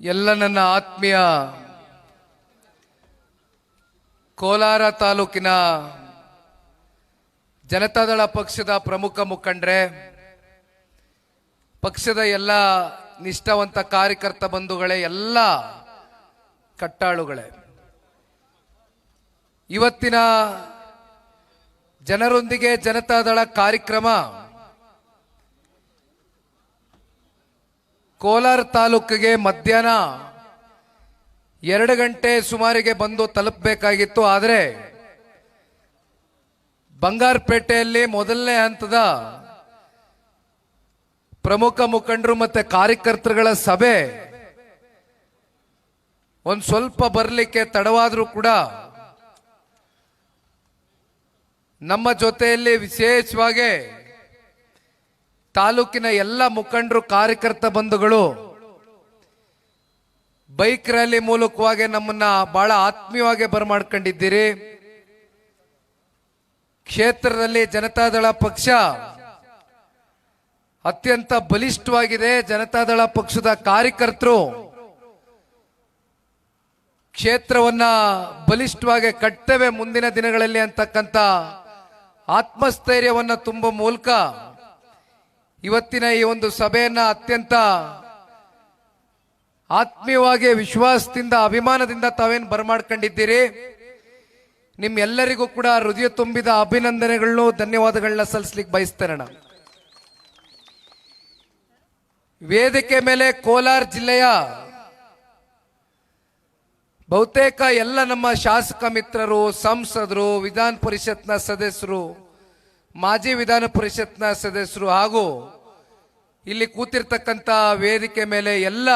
ಎಲ್ಲ ನನ್ನ ಆತ್ಮೀಯ ಕೋಲಾರ ತಾಲೂಕಿನ ಜನತಾದಳ ಪಕ್ಷದ ಪ್ರಮುಖ ಮುಖಂಡ್ರೆ, ಪಕ್ಷದ ಎಲ್ಲ ನಿಷ್ಠಾವಂತ ಕಾರ್ಯಕರ್ತ ಬಂಧುಗಳೇ, ಎಲ್ಲ ಕಟ್ಟಾಳುಗಳೇ. ಇವತ್ತಿನ ಜನರೊಂದಿಗೆ ಜನತಾದಳ ಕಾರ್ಯಕ್ರಮ ಕೋಲಾರ ತಾಲೂಕಿಗೆ ಮಧ್ಯಾಹ್ನ ಎರಡು ಗಂಟೆ ಸುಮಾರಿಗೆ ಬಂದು ತಲುಪಬೇಕಾಗಿತ್ತು. ಆದರೆ ಬಂಗಾರಪೇಟೆಯಲ್ಲಿ ಮೊದಲನೇ ಹಂತದ ಪ್ರಮುಖ ಮುಖಂಡರು ಮತ್ತೆ ಕಾರ್ಯಕರ್ತರುಗಳ ಸಭೆ ಒಂದು ಸ್ವಲ್ಪ ಬರಲಿಕ್ಕೆ ತಡವಾದರೂ ಕೂಡ ನಮ್ಮ ಜೊತೆಯಲ್ಲಿ ವಿಶೇಷವಾಗಿ ತಾಲೂಕಿನ ಎಲ್ಲ ಮುಖಂಡರು, ಕಾರ್ಯಕರ್ತ ಬಂಧುಗಳು, ಬೈಕ್ ರ್ಯಾಲಿ ಮೂಲಕವಾಗಿ ನಮ್ಮನ್ನ ಬಹಳ ಆತ್ಮೀಯವಾಗಿ ಬರಮಾಡ್ಕೊಂಡಿದ್ದೀರಿ. ಕ್ಷೇತ್ರದಲ್ಲಿ ಜನತಾದಳ ಪಕ್ಷ ಅತ್ಯಂತ ಬಲಿಷ್ಠವಾಗಿದೆ. ಜನತಾದಳ ಪಕ್ಷದ ಕಾರ್ಯಕರ್ತರು ಕ್ಷೇತ್ರವನ್ನ ಬಲಿಷ್ಠವಾಗಿ ಕಟ್ಟವೆ ಮುಂದಿನ ದಿನಗಳಲ್ಲಿ ಅಂತಕ್ಕಂಥ ಆತ್ಮಸ್ಥೈರ್ಯವನ್ನ ತುಂಬ ಮೂಲಕ ಇವತ್ತಿನ ಈ ಒಂದು ಸಭೆಯನ್ನ ಅತ್ಯಂತ ಆತ್ಮೀಯವಾಗಿ ವಿಶ್ವಾಸದಿಂದ, ಅಭಿಮಾನದಿಂದ ತಾವೇನು ಬರಮಾಡ್ಕೊಂಡಿದ್ದೀರಿ? ನಿಮ್ಮೆಲ್ಲರಿಗೂ ಕೂಡ ಹೃದಯ ತುಂಬಿದ ಅಭಿನಂದನೆಗಳನ್ನು, ಧನ್ಯವಾದಗಳನ್ನ ಸಲ್ಲಿಸ್ಲಿಕ್ಕೆ ಬಯಸ್ತೇನೆ ನಾನು. ವೇದಿಕೆ ಮೇಲೆ ಕೋಲಾರ ಜಿಲ್ಲೆಯ ಬಹುತೇಕ ಎಲ್ಲ ನಮ್ಮ ಶಾಸಕ ಮಿತ್ರರು, ಸಂಸದರು, ವಿಧಾನ ಪರಿಷತ್ನ ಸದಸ್ಯರು ಮಾಜಿ ವಿಧಾನ ಪರಿಷತ್ನ ಸದಸ್ಯರು ಹಾಗೂ ಇಲ್ಲಿ ಕೂತಿರ್ತಕ್ಕಂಥ ವೇದಿಕೆ ಮೇಲೆ ಎಲ್ಲ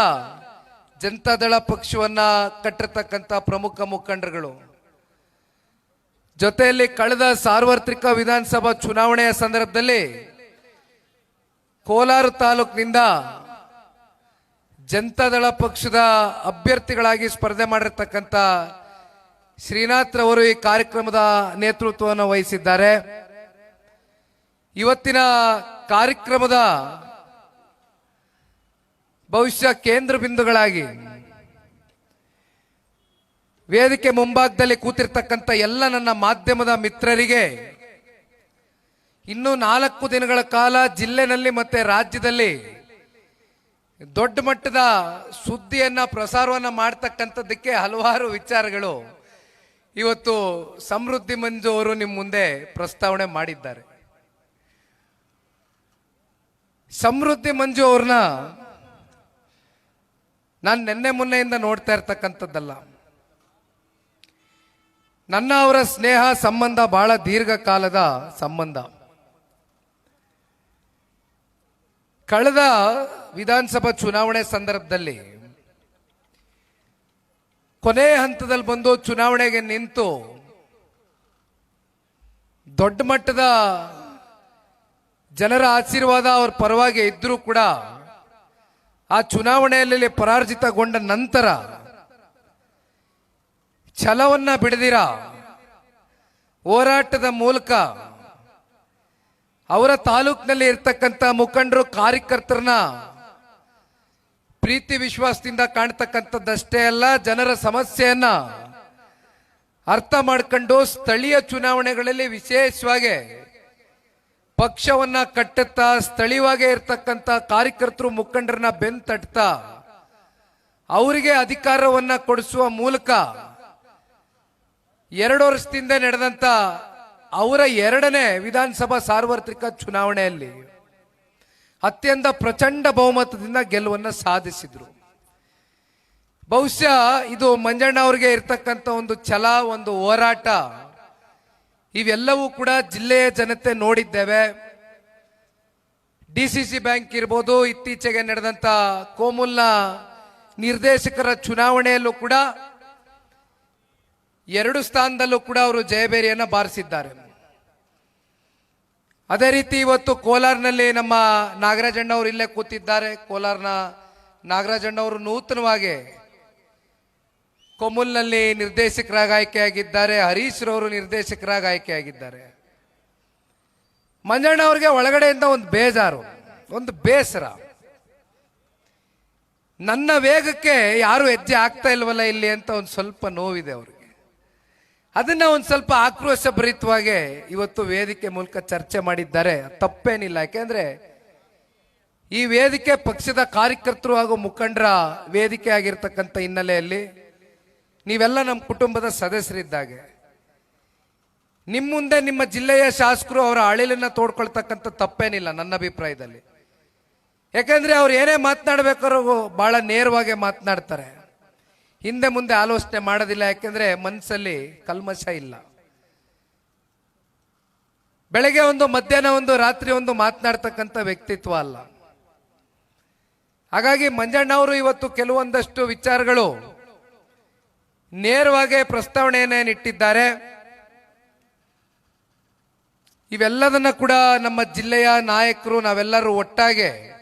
ಜನತಾದಳ ಪಕ್ಷವನ್ನ ಕಟ್ಟಿರ್ತಕ್ಕಂಥ ಪ್ರಮುಖ ಮುಖಂಡರುಗಳು. ಜೊತೆಯಲ್ಲಿ ಕಳೆದ ಸಾರ್ವತ್ರಿಕ ವಿಧಾನಸಭಾ ಚುನಾವಣೆಯ ಸಂದರ್ಭದಲ್ಲಿ ಕೋಲಾರ ತಾಲೂಕಿನಿಂದ ಜನತಾದಳ ಪಕ್ಷದ ಅಭ್ಯರ್ಥಿಗಳಾಗಿ ಸ್ಪರ್ಧೆ ಮಾಡಿರ್ತಕ್ಕಂಥ ಶ್ರೀನಾಥ್ ಅವರು ಈ ಕಾರ್ಯಕ್ರಮದ ನೇತೃತ್ವವನ್ನು ವಹಿಸಿದ್ದಾರೆ. ಇವತ್ತಿನ ಕಾರ್ಯಕ್ರಮದ ಭವಿಷ್ಯ ಕೇಂದ್ರ ಬಿಂದುಗಳಾಗಿ ವೇದಿಕೆ ಮುಂಭಾಗದಲ್ಲಿ ಕೂತಿರ್ತಕ್ಕಂಥ ಎಲ್ಲ ನನ್ನ ಮಾಧ್ಯಮದ ಮಿತ್ರರಿಗೆ ಇನ್ನು ನಾಲ್ಕು ದಿನಗಳ ಕಾಲ ಜಿಲ್ಲೆನಲ್ಲಿ ಮತ್ತೆ ರಾಜ್ಯದಲ್ಲಿ ದೊಡ್ಡ ಮಟ್ಟದ ಸುದ್ದಿಯನ್ನ, ಪ್ರಸಾರವನ್ನ ಮಾಡ್ತಕ್ಕಂಥದ್ದಕ್ಕೆ ಹಲವಾರು ವಿಚಾರಗಳು ಇವತ್ತು ಸಮೃದ್ಧಿ ಮಂಜು ಅವರು ನಿಮ್ಮ ಮುಂದೆ ಪ್ರಸ್ತಾವನೆ ಮಾಡಿದ್ದಾರೆ. ಸಮೃದ್ಧಿ ಮಂಜು ಅವ್ರನ್ನ ನಾನು ನಿನ್ನೆ ಮೊನ್ನೆಯಿಂದ ನೋಡ್ತಾ ಇರ್ತಕ್ಕಂಥದ್ದಲ್ಲ. ನನ್ನ ಅವರ ಸ್ನೇಹ ಸಂಬಂಧ ಬಹಳ ದೀರ್ಘಕಾಲದ ಸಂಬಂಧ. ಕಳೆದ ವಿಧಾನಸಭಾ ಚುನಾವಣೆ ಸಂದರ್ಭದಲ್ಲಿ ಕೊನೆ ಹಂತದಲ್ಲಿ ಬಂದು ಚುನಾವಣೆಗೆ ನಿಂತು ದೊಡ್ಡ ಮಟ್ಟದ ಜನರ ಆಶೀರ್ವಾದ ಅವ್ರ ಪರವಾಗಿ ಇದ್ದರೂ ಕೂಡ ಆ ಚುನಾವಣೆಯಲ್ಲಿ ಪರಾರ್ಜಿತಗೊಂಡ ನಂತರ ಛಲವನ್ನ ಬಿಡದಿರ? ಹೋರಾಟದ ಮೂಲಕ ಅವರ ತಾಲೂಕಿನಲ್ಲಿ ಇರ್ತಕ್ಕಂಥ ಮುಖಂಡರು, ಕಾರ್ಯಕರ್ತರನ್ನ ಪ್ರೀತಿ ವಿಶ್ವಾಸದಿಂದ ಕಾಣ್ತಕ್ಕಂಥದ್ದಷ್ಟೇ ಅಲ್ಲ, ಜನರ ಸಮಸ್ಯೆಯನ್ನ ಅರ್ಥ ಮಾಡ್ಕೊಂಡು ಸ್ಥಳೀಯ ಚುನಾವಣೆಗಳಲ್ಲಿ ವಿಶೇಷವಾಗಿ ಪಕ್ಷವನ್ನ ಕಟ್ಟುತ್ತಾ ಸ್ಥಳೀಯವಾಗೇ ಇರ್ತಕ್ಕಂಥ ಕಾರ್ಯಕರ್ತರು ಮುಖಂಡರನ್ನ ಬೆನ್ ತಟ್ತಾ ಅವರಿಗೆ ಅಧಿಕಾರವನ್ನ ಕೊಡಿಸುವ ಮೂಲಕ ಎರಡು ವರ್ಷದಿಂದ ನಡೆದಂತ ಅವರ ಎರಡನೇ ವಿಧಾನಸಭಾ ಸಾರ್ವತ್ರಿಕ ಚುನಾವಣೆಯಲ್ಲಿ ಅತ್ಯಂತ ಪ್ರಚಂಡ ಬಹುಮತದಿಂದ ಗೆಲುವನ್ನು ಸಾಧಿಸಿದ್ರು. ಬಹುಶಃ ಇದು ಮಂಜಣ್ಣ ಅವರಿಗೆ ಇರ್ತಕ್ಕಂಥ ಒಂದು ಛಲ, ಒಂದು ಹೋರಾಟ. ಇವೆಲ್ಲವೂ ಕೂಡ ಜಿಲ್ಲೆಯ ಜನತೆ ನೋಡಿದ್ದೇವೆ. ಡಿ ಸಿ ಸಿ ಬ್ಯಾಂಕ್ ಇರ್ಬೋದು, ಇತ್ತೀಚೆಗೆ ನಡೆದಂತ ಕೋಮುಲ್ನ ನಿರ್ದೇಶಕರ ಚುನಾವಣೆಯಲ್ಲೂ ಕೂಡ ಎರಡು ಸ್ಥಾನದಲ್ಲೂ ಕೂಡ ಅವರು ಜಯಬೇರಿಯನ್ನ ಬಾರಿಸಿದ್ದಾರೆ. ಅದೇ ರೀತಿ ಇವತ್ತು ಕೋಲಾರ್ನಲ್ಲಿ ನಮ್ಮ ನಾಗರಾಜಣ್ಣವರು ಇಲ್ಲೇ ಕೂತಿದ್ದಾರೆ. ಕೋಲಾರ್ನ ನಾಗರಾಜಣ್ಣವರು ನೂತನವಾಗಿ ಕೊಮುಲ್ನಲ್ಲಿ ನಿರ್ದೇಶಕರಾಗಿ ಆಯ್ಕೆಯಾಗಿದ್ದಾರೆ ಹರೀಶ್ ರವರು ನಿರ್ದೇಶಕರಾಗಿ ಆಯ್ಕೆಯಾಗಿದ್ದಾರೆ ಮಂಜಣ್ಣ ಅವ್ರಿಗೆ ಒಳಗಡೆಯಿಂದ ಒಂದು ಬೇಜಾರು, ಒಂದು ಬೇಸರ. ನನ್ನ ವೇಗಕ್ಕೆ ಯಾರು ಹೆಜ್ಜೆ ಆಗ್ತಾ ಇಲ್ವಲ್ಲ ಇಲ್ಲಿ ಅಂತ ಒಂದು ಸ್ವಲ್ಪ ನೋವಿದೆ ಅವ್ರಿಗೆ. ಅದನ್ನ ಒಂದು ಸ್ವಲ್ಪ ಆಕ್ರೋಶ ಭರಿತವಾಗಿ ಇವತ್ತು ವೇದಿಕೆ ಮೂಲಕ ಚರ್ಚೆ ಮಾಡಿದ್ದಾರೆ. ತಪ್ಪೇನಿಲ್ಲ, ಯಾಕೆಂದ್ರೆ ಈ ವೇದಿಕೆ ಪಕ್ಷದ ಕಾರ್ಯಕರ್ತರು ಹಾಗೂ ಮುಖಂಡರ ವೇದಿಕೆ ಆಗಿರ್ತಕ್ಕಂಥ ಹಿನ್ನೆಲೆಯಲ್ಲಿ ನೀವೆಲ್ಲ ನಮ್ಮ ಕುಟುಂಬದ ಸದಸ್ಯರಿದ್ದಾಗೆ. ನಿಮ್ಮ ಮುಂದೆ ನಿಮ್ಮ ಜಿಲ್ಲೆಯ ಶಾಸಕರು ಅವರ ಅಳಿಲನ್ನ ತೋಡ್ಕೊಳ್ತಕ್ಕಂಥ ತಪ್ಪೇನಿಲ್ಲ ನನ್ನ ಅಭಿಪ್ರಾಯದಲ್ಲಿ. ಯಾಕಂದ್ರೆ ಅವ್ರು ಏನೇ ಮಾತನಾಡ್ಬೇಕಾದ್ರೂ ಬಹಳ ನೇರವಾಗಿ ಮಾತನಾಡ್ತಾರೆ. ಹಿಂದೆ ಮುಂದೆ ಆಲೋಚನೆ ಮಾಡೋದಿಲ್ಲ, ಯಾಕೆಂದ್ರೆ ಮನಸ್ಸಲ್ಲಿ ಕಲ್ಮಶ ಇಲ್ಲ. ಬೆಳಗ್ಗೆ ಒಂದು, ಮಧ್ಯಾಹ್ನ ಒಂದು, ರಾತ್ರಿ ಒಂದು ಮಾತನಾಡ್ತಕ್ಕಂಥ ವ್ಯಕ್ತಿತ್ವ ಅಲ್ಲ. ಹಾಗಾಗಿ ಮಂಜಣ್ಣವರು ಇವತ್ತು ಕೆಲವೊಂದಷ್ಟು ವಿಚಾರಗಳು ನೇರವಾಗಿ ಪ್ರಸ್ತಾವನೆಯನ್ನು ನಿಟ್ಟಿದ್ದಾರೆ ಇವೆಲ್ಲದನ್ನ ಕೂಡ ನಮ್ಮ ಜಿಲ್ಲೆಯ ನಾಯಕರು ನಾವೆಲ್ಲರೂ ಒಟ್ಟಾಗೆ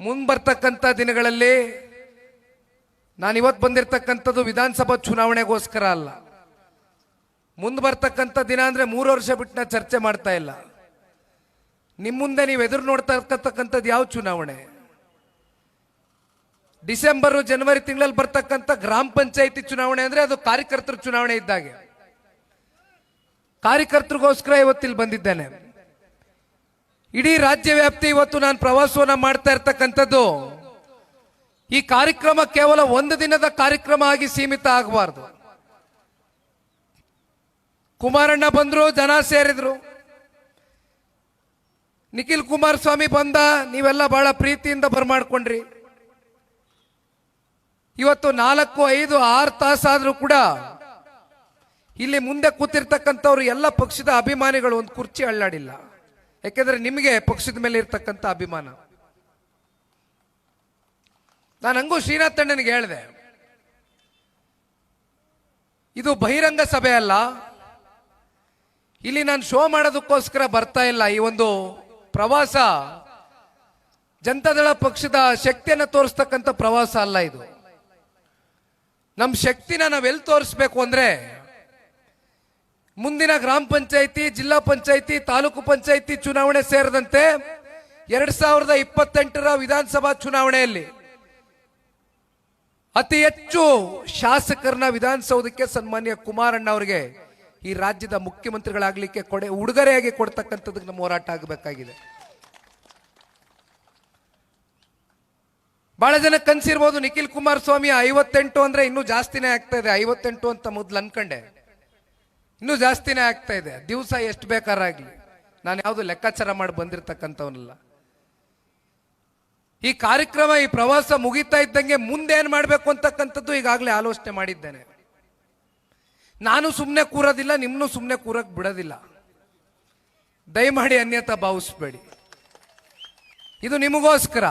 ಮುಂಬರ್ತಕ್ಕಂಥ ದಿನಗಳಲ್ಲಿ ನಾನು ಇವತ್ತು ಬಂದಿರತಕ್ಕಂಥದ್ದು ವಿಧಾನಸಭಾ ಚುನಾವಣೆಗೋಸ್ಕರ ಅಲ್ಲ. ಮುಂದೆ ಬರ್ತಕ್ಕಂಥ ದಿನ ಅಂದ್ರೆ ಮೂರು ವರ್ಷ ಬಿಟ್ಟು ನಾ ಚರ್ಚೆ ಮಾಡ್ತಾ ಇಲ್ಲ. ನಿಮ್ಮ ಮುಂದೆ ನೀವು ಎದುರು ನೋಡ್ತಾ ಇರ್ತಕ್ಕಂಥದ್ದು ಯಾವ ಚುನಾವಣೆ? ಡಿಸೆಂಬರ್, ಜನವರಿ ತಿಂಗಳಲ್ಲಿ ಬರ್ತಕ್ಕಂಥ ಗ್ರಾಮ ಪಂಚಾಯಿತಿ ಚುನಾವಣೆ ಅಂದ್ರೆ ಅದು ಕಾರ್ಯಕರ್ತರ ಚುನಾವಣೆ ಇದ್ದಾಗೆ. ಕಾರ್ಯಕರ್ತರಿಗೋಸ್ಕರ ಇವತ್ತಿಲ್ಲಿ ಬಂದಿದ್ದೇನೆ. ಇಡೀ ರಾಜ್ಯ ವ್ಯಾಪ್ತಿ ಇವತ್ತು ನಾನು ಪ್ರವಾಸವನ್ನ ಮಾಡ್ತಾ ಇರ್ತಕ್ಕಂಥದ್ದು. ಈ ಕಾರ್ಯಕ್ರಮ ಕೇವಲ ಒಂದು ದಿನದ ಕಾರ್ಯಕ್ರಮ ಆಗಿ ಸೀಮಿತ ಆಗಬಾರ್ದು. ಕುಮಾರಣ್ಣ ಬಂದ್ರು, ಜನ ಸೇರಿದ್ರು. ನಿಖಿಲ್ ಕುಮಾರಸ್ವಾಮಿ ಬಂದ, ನೀವೆಲ್ಲ ಬಹಳ ಪ್ರೀತಿಯಿಂದ ಬರಮಾಡ್ಕೊಂಡ್ರಿ. ಇವತ್ತು ನಾಲ್ಕು, ಐದು, ಆರು ತಾಸಾದರೂ ಕೂಡ ಇಲ್ಲಿ ಮುಂದೆ ಕೂತಿರ್ತಕ್ಕಂಥವ್ರು ಎಲ್ಲ ಪಕ್ಷದ ಅಭಿಮಾನಿಗಳು ಒಂದು ಕುರ್ಚಿ ಅಳ್ಳಾಡಿಲ್ಲ. ಯಾಕೆಂದ್ರೆ ನಿಮಗೆ ಪಕ್ಷದ ಮೇಲೆ ಇರ್ತಕ್ಕಂಥ ಅಭಿಮಾನ. ನಾನು ಹಂಗೂ ಶ್ರೀನಾಥ್ ಅಣ್ಣನಿಗೆ ಹೇಳಿದೆ, ಇದು ಬಹಿರಂಗ ಸಭೆ ಅಲ್ಲ. ಇಲ್ಲಿ ನಾನು ಶೋ ಮಾಡೋದಕ್ಕೋಸ್ಕರ ಬರ್ತಾ ಇಲ್ಲ. ಈ ಒಂದು ಪ್ರವಾಸ, ಜನತಾದಳ ಪಕ್ಷದ ಶಕ್ತಿಯನ್ನು ತೋರಿಸ್ತಕ್ಕಂಥ ಪ್ರವಾಸ ಅಲ್ಲ ಇದು. ನಮ್ಮ ಶಕ್ತಿನ ನಾವೆಲ್ಲಿ ತೋರಿಸ್ಬೇಕು ಅಂದ್ರೆ ಮುಂದಿನ ಗ್ರಾಮ ಪಂಚಾಯಿತಿ, ಜಿಲ್ಲಾ ಪಂಚಾಯಿತಿ, ತಾಲೂಕು ಪಂಚಾಯಿತಿ ಚುನಾವಣೆ ಸೇರಿದಂತೆ ಎರಡ್ ಸಾವಿರದ ಇಪ್ಪತ್ತೆಂಟರ ವಿಧಾನಸಭಾ ಚುನಾವಣೆಯಲ್ಲಿ ಅತಿ ಹೆಚ್ಚು ಶಾಸಕರನ್ನ ವಿಧಾನಸೌಧಕ್ಕೆ ಸನ್ಮಾನ್ಯ ಕುಮಾರಣ್ಣ ಅವರಿಗೆ ಈ ರಾಜ್ಯದ ಮುಖ್ಯಮಂತ್ರಿಗಳಾಗ್ಲಿಕ್ಕೆ ಕೊಡೆ ಉಡುಗೊರೆಯಾಗಿ ಕೊಡ್ತಕ್ಕಂಥದ್ದು ನಮ್ಮ ಹೋರಾಟ ಆಗಬೇಕಾಗಿದೆ. ಬಹಳ ಜನ ಕನ್ಸಿರ್ಬೋದು ನಿಖಿಲ್ ಕುಮಾರಸ್ವಾಮಿ ಐವತ್ತೆಂಟು ಅಂದ್ರೆ ಇನ್ನೂ ಜಾಸ್ತಿನೇ ಆಗ್ತಾ ಇದೆ. ಐವತ್ತೆಂಟು ಅಂತ ಮೊದ್ಲು ಅನ್ಕಂಡೆ. ಇನ್ನೂ ಜಾಸ್ತಿನೇ ಆಗ್ತಾ ಇದೆ. ದಿವಸ ಎಷ್ಟು ಬೇಕಾರಾಗ್ಲಿ. ನಾನು ಯಾವುದು ಲೆಕ್ಕಾಚಾರ ಮಾಡಿ ಬಂದಿರತಕ್ಕಂಥವನಲ್ಲ. ಈ ಕಾರ್ಯಕ್ರಮ, ಈ ಪ್ರವಾಸ ಮುಗಿತಾ ಇದ್ದಂಗೆ ಮುಂದೆ ಏನ್ ಮಾಡ್ಬೇಕು ಅಂತಕ್ಕಂಥದ್ದು ಈಗಾಗಲೇ ಆಲೋಚನೆ ಮಾಡಿದ್ದೇನೆ. ನಾನು ಸುಮ್ಮನೆ ಕೂರೋದಿಲ್ಲ ನಿಮ್ಮನ್ನು ಸುಮ್ಮನೆ ಕೂರಕ್ಕೆ ಬಿಡೋದಿಲ್ಲ. ದಯಮಾಡಿ ಅನ್ಯತಾ ಭಾವಿಸ್ಬೇಡಿ. ಇದು ನಿಮಗೋಸ್ಕರ.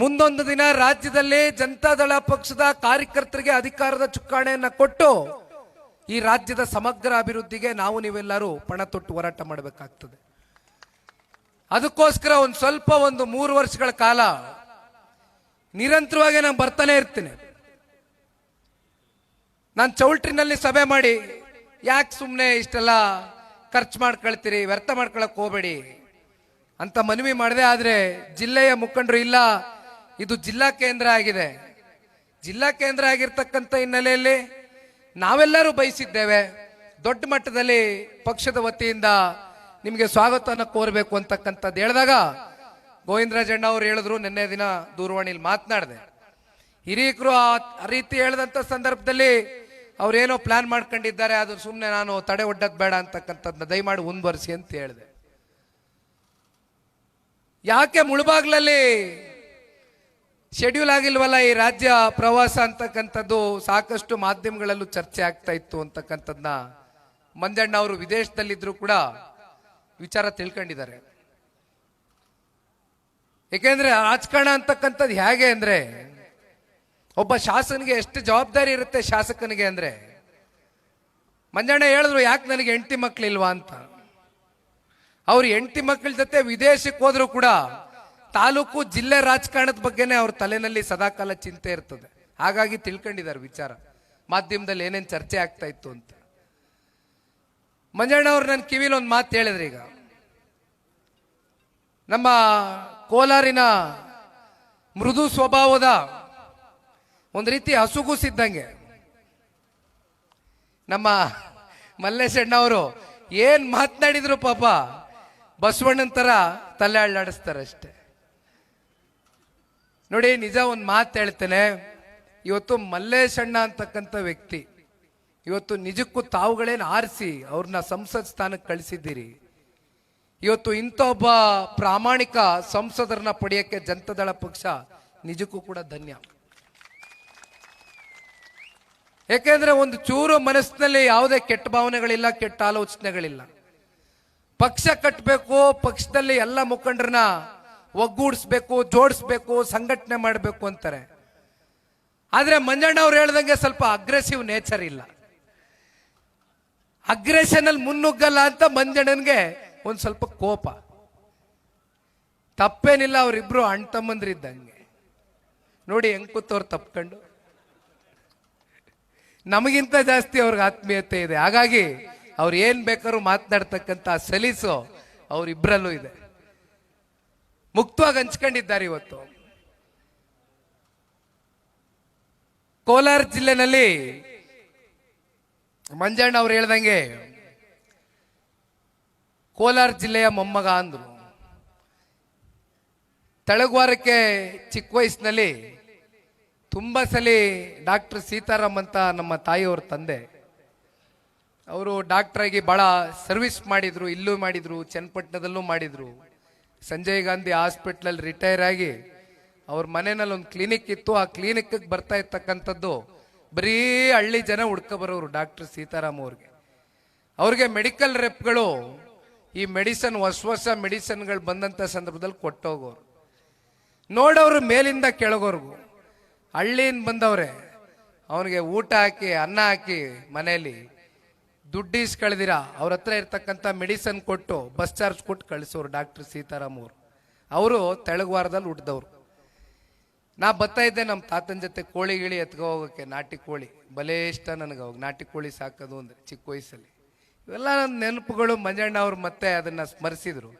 ಮುಂದೊಂದು ದಿನ ರಾಜ್ಯದಲ್ಲಿ ಜನತಾದಳ ಪಕ್ಷದ ಕಾರ್ಯಕರ್ತರಿಗೆ ಅಧಿಕಾರದ ಚುಕ್ಕಾಣಿಯನ್ನ ಕೊಟ್ಟು ಈ ರಾಜ್ಯದ ಸಮಗ್ರ ಅಭಿವೃದ್ಧಿಗೆ ನಾವು ನೀವೆಲ್ಲರೂ ಪಣ ತೊಟ್ಟು ಹೋರಾಟ ಮಾಡಬೇಕಾಗ್ತದೆ. ಅದಕ್ಕೋಸ್ಕರ ಒಂದು ಸ್ವಲ್ಪ ಒಂದು ಮೂರು ವರ್ಷಗಳ ಕಾಲ ನಿರಂತರವಾಗಿ ನಾನು ಬರ್ತಾನೆ ಇರ್ತೀನಿ. ನಾನು ಚೌಲ್ಟ್ರಿನಲ್ಲಿ ಸಭೆ ಮಾಡಿ ಯಾಕೆ ಸುಮ್ಮನೆ ಇಷ್ಟೆಲ್ಲ ಖರ್ಚು ಮಾಡ್ಕೊಳ್ತೀರಿ, ವ್ಯರ್ಥ ಮಾಡ್ಕೊಳಕ್ ಹೋಗಬೇಡಿ ಅಂತ ಮನವಿ ಮಾಡಿದೆ ಆದ್ರೆ ಜಿಲ್ಲೆಯ ಮುಖಂಡರು ಇಲ್ಲ ಇದು ಜಿಲ್ಲಾ ಕೇಂದ್ರ ಆಗಿದೆ. ಜಿಲ್ಲಾ ಕೇಂದ್ರ ಆಗಿರ್ತಕ್ಕಂಥ ಹಿನ್ನೆಲೆಯಲ್ಲಿ ನಾವೆಲ್ಲರೂ ಬಯಸಿದ್ದೇವೆ ದೊಡ್ಡ ಮಟ್ಟದಲ್ಲಿ ಪಕ್ಷದ ವತಿಯಿಂದ ನಿಮಗೆ ಸ್ವಾಗತವನ್ನು ಕೋರಬೇಕು ಅಂತಕ್ಕಂಥದ್ದು. ಹೇಳಿದಾಗ ಗೋವಿಂದರಾಜಣ್ಣ ಅವರು ಹೇಳಿದ್ರು, ನಿನ್ನೆ ದಿನ ದೂರವಾಣಿಲಿ ಮಾತನಾಡಿದೆ. ಹಿರಿಯಕರು ಆ ಆ ರೀತಿ ಹೇಳಿದಂಥ ಸಂದರ್ಭದಲ್ಲಿ ಅವರೇನೋ ಪ್ಲಾನ್ ಮಾಡ್ಕೊಂಡಿದ್ದಾರೆ ಅದು ಸುಮ್ಮನೆ ನಾನು ತಡೆ ಒಡ್ಡದ್ ಬೇಡ ಅಂತಕ್ಕಂಥದ್ದನ್ನ ದಯಮಾಡಿ ಮುಂದುವರಿಸಿ ಅಂತ ಹೇಳಿದೆ. ಯಾಕೆ ಮುಳುಬಾಗ್ಲಲ್ಲಿ ಶೆಡ್ಯೂಲ್ ಆಗಿಲ್ವಲ್ಲ ಈ ರಾಜ್ಯ ಪ್ರವಾಸ ಅಂತಕ್ಕಂಥದ್ದು ಸಾಕಷ್ಟು ಮಾಧ್ಯಮಗಳಲ್ಲೂ ಚರ್ಚೆ ಆಗ್ತಾ ಇತ್ತು ಅಂತಕ್ಕಂಥದ್ದನ್ನ ಮಂಜಣ್ಣ ಅವರು ವಿದೇಶದಲ್ಲಿದ್ದರೂ ಕೂಡ ವಿಚಾರ ತಿಳ್ಕೊಂಡಿದ್ದಾರೆ. ಏಕೆಂದ್ರೆ ರಾಜಕಾರಣ ಅಂತಕ್ಕಂಥದ್ದು ಹೇಗೆ ಅಂದ್ರೆ, ಒಬ್ಬ ಶಾಸನಿಗೆ ಎಷ್ಟು ಜವಾಬ್ದಾರಿ ಇರುತ್ತೆ ಶಾಸಕನಿಗೆ ಅಂದ್ರೆ, ಮಂಜಣ್ಣ ಹೇಳಿದ್ರು ಯಾಕೆ ನನಗೆ ಹೆಂಡತಿ ಮಕ್ಕಳಿಲ್ವಾ ಅಂತ. ಅವ್ರ ಹೆಂಡತಿ ಮಕ್ಕಳ ಜೊತೆ ವಿದೇಶಕ್ಕೆ ಹೋದ್ರು ಕೂಡ ತಾಲೂಕು ಜಿಲ್ಲೆ ರಾಜಕಾರಣದ ಬಗ್ಗೆನೇ ಅವ್ರ ತಲೆನಲ್ಲಿ ಸದಾಕಾಲ ಚಿಂತೆ ಇರ್ತದೆ. ಹಾಗಾಗಿ ತಿಳ್ಕೊಂಡಿದ್ದಾರೆ ವಿಚಾರ. ಮಾಧ್ಯಮದಲ್ಲಿ ಏನೇನು ಚರ್ಚೆ ಆಗ್ತಾ ಇತ್ತು ಅಂತ. ಮಂಜಣ್ಣ ಅವ್ರು ನನ್ನ ಕಿವಿಲಿ ಒಂದು ಮಾತು ಹೇಳಿದ್ರು ಈಗ. ನಮ್ಮ ಕೋಲಾರಿನ ಮೃದು ಸ್ವಭಾವದ ಒಂದು ರೀತಿ ಹಸುಗುಸಿದ್ದಂಗೆ ನಮ್ಮ ಮಲ್ಲೇಶಣ್ಣ ಅವರು ಏನ್ ಮಾತನಾಡಿದ್ರು ಪಾಪ, ಬಸವಣ್ಣನ ತರ ತಲೆ ಅಳ್ಳಾಡಿಸ್ತಾರೆ ಅಷ್ಟೇ ನೋಡಿ, ನಿಜ ಒಂದು ಮಾತು ಹೇಳ್ತೇನೆ. ಇವತ್ತು ಮಲ್ಲೇಶಣ್ಣ ಅಂತಕ್ಕಂಥ ವ್ಯಕ್ತಿ, ಇವತ್ತು ನಿಜಕ್ಕೂ ತಾವುಗಳೇನು ಆರಿಸಿ ಅವ್ರನ್ನ ಸಂಸತ್ ಸ್ಥಾನಕ್ಕೆ ಕಳಿಸಿದ್ದೀರಿ. ಇವತ್ತು ಇಂಥ ಒಬ್ಬ ಪ್ರಾಮಾಣಿಕ ಸಂಸದರನ್ನ ಪಡೆಯಕ್ಕೆ ಜನತಾದಳ ಪಕ್ಷ ನಿಜಕ್ಕೂ ಕೂಡ ಧನ್ಯ. ಯಾಕೆಂದ್ರೆ ಒಂದು ಚೂರು ಮನಸ್ಸಿನಲ್ಲಿ ಯಾವುದೇ ಕೆಟ್ಟ ಭಾವನೆಗಳಿಲ್ಲ, ಕೆಟ್ಟ ಆಲೋಚನೆಗಳಿಲ್ಲ. ಪಕ್ಷ ಕಟ್ಟಬೇಕು ಪಕ್ಷದಲ್ಲಿ ಎಲ್ಲ ಮುಖಂಡರನ್ನ ಒಗ್ಗೂಡಿಸ್ಬೇಕು, ಜೋಡಿಸ್ಬೇಕು, ಸಂಘಟನೆ ಮಾಡಬೇಕು ಅಂತಾರೆ. ಆದರೆ ಮಂಜಣ್ಣ ಅವ್ರು ಹೇಳ್ದಂಗೆ ಸ್ವಲ್ಪ ಅಗ್ರೆಸಿವ್ ನೇಚರ್ ಇಲ್ಲ. ಅಗ್ರೆಷನಲ್ಲಿ ಮುನ್ನುಗ್ಗಲ್ಲ ಅಂತ ಮಂಜಣ್ಣನಿಗೆ ಒಂದ್ ಸ್ವಲ್ಪ ಕೋಪ. ತಪ್ಪೇನಿಲ್ಲ, ಅವರಿಬ್ರು ಅಣ್ಣ ತಮ್ಮಂದ್ರಿದ್ದಂಗೆ ನೋಡಿ ಹೆಂಗ್ ಕೂತವ್ರು ತಪ್ಕೊಂಡು ನಮಗಿಂತ ಜಾಸ್ತಿ ಅವ್ರಿಗೆ ಆತ್ಮೀಯತೆ ಇದೆ. ಹಾಗಾಗಿ ಅವ್ರು ಏನು ಬೇಕಾದ್ರೂ ಮಾತನಾಡ್ತಕ್ಕಂಥ ಸಲೀಸು ಅವರಿಬ್ಬರಲ್ಲೂ ಇದೆ. ಮುಕ್ತವಾಗಿ ಹಂಚ್ಕೊಂಡಿದ್ದಾರೆ ಇವತ್ತು. ಕೋಲಾರ ಜಿಲ್ಲೆನಲ್ಲಿ ಮಂಜಣ್ಣ ಅವ್ರು ಹೇಳ್ದಂಗೆ, ಕೋಲಾರ ಜಿಲ್ಲೆಯ ಮೊಮ್ಮಗ ಅಂದ್ರು. ತಳಗುವಾರಕ್ಕೆ ಚಿಕ್ಕ ವಯಸ್ಸಿನಲ್ಲಿ ತುಂಬ ಸಲ ಡಾಕ್ಟರ್ ಸೀತಾರಾಮ್ ಅಂತ ನಮ್ಮ ತಾಯಿಯವ್ರ ತಂದೆ. ಅವರು ಡಾಕ್ಟರ್ ಆಗಿ ಭಾಳ ಸರ್ವಿಸ್ ಮಾಡಿದ್ರು, ಇಲ್ಲೂ ಮಾಡಿದ್ರು, ಚನ್ನಪಟ್ಟಣದಲ್ಲೂ ಮಾಡಿದ್ರು. ಸಂಜಯ್ ಗಾಂಧಿ ಹಾಸ್ಪಿಟ್ಲಲ್ಲಿ ರಿಟೈರ್ ಆಗಿ ಅವ್ರ ಮನೆಯಲ್ಲಿ ಒಂದು ಕ್ಲಿನಿಕ್ ಇತ್ತು. ಆ ಕ್ಲಿನಿಕ್ ಬರ್ತಾ ಇರ್ತಕ್ಕಂಥದ್ದು ಬರೀ ಹಳ್ಳಿ ಜನ ಬರೋರು ಡಾಕ್ಟರ್ ಸೀತಾರಾಮ್ ಅವ್ರಿಗೆ. ಅವ್ರಿಗೆ ಮೆಡಿಕಲ್ ರೆಪ್ಗಳು ಈ ಮೆಡಿಸನ್, ಹೊಸ ಹೊಸ ಮೆಡಿಸನ್ಗಳು ಬಂದಂಥ ಸಂದರ್ಭದಲ್ಲಿ ಕೊಟ್ಟೋಗೋರು. ನೋಡೋರು ಮೇಲಿಂದ ಕೆಳಗೋರ್ಗು. ಹಳ್ಳಿಯಿಂದ ಬಂದವ್ರೆ, ಅವನಿಗೆ ಊಟ ಹಾಕಿ, ಅನ್ನ ಹಾಕಿ ಮನೆಯಲ್ಲಿ ದುಡ್ಡು ಇಸ್ಕಳ್ದಿರ ಅವ್ರ ಹತ್ರ ಇರ್ತಕ್ಕಂಥ ಮೆಡಿಸನ್ ಕೊಟ್ಟು, ಬಸ್ ಚಾರ್ಜ್ ಕೊಟ್ಟು ಕಳಿಸೋರು ಡಾಕ್ಟರ್ ಸೀತಾರಾಮ್ ಅವರು ಅವರು ತೆಳಗುವಾರದಲ್ಲಿ ಹುಟ್ಟಿದವ್ರು ನಾ ಬರ್ತಾ ಇದ್ದೆ ನಮ್ಮ ತಾತನ ಜೊತೆ ಕೋಳಿ ಗಿಳಿ ಎತ್ಕೊ ಹೋಗೋಕ್ಕೆ ನಾಟಿ ಕೋಳಿ. ಬಲೇ ಇಷ್ಟ ನನಗೆ ಅವಾಗ. ನಾಟಿ ಕೋಳಿ ಸಾಕೋದು ಅಂದರೆ ಚಿಕ್ಕ ವಯಸ್ಸಲ್ಲಿ. ಇವೆಲ್ಲ ನನ್ನ ನೆನಪುಗಳು ಮಂಜಣ್ಣ ಅವರು ಮತ್ತೆ ಅದನ್ನು ಸ್ಮರಿಸಿದ್ರು.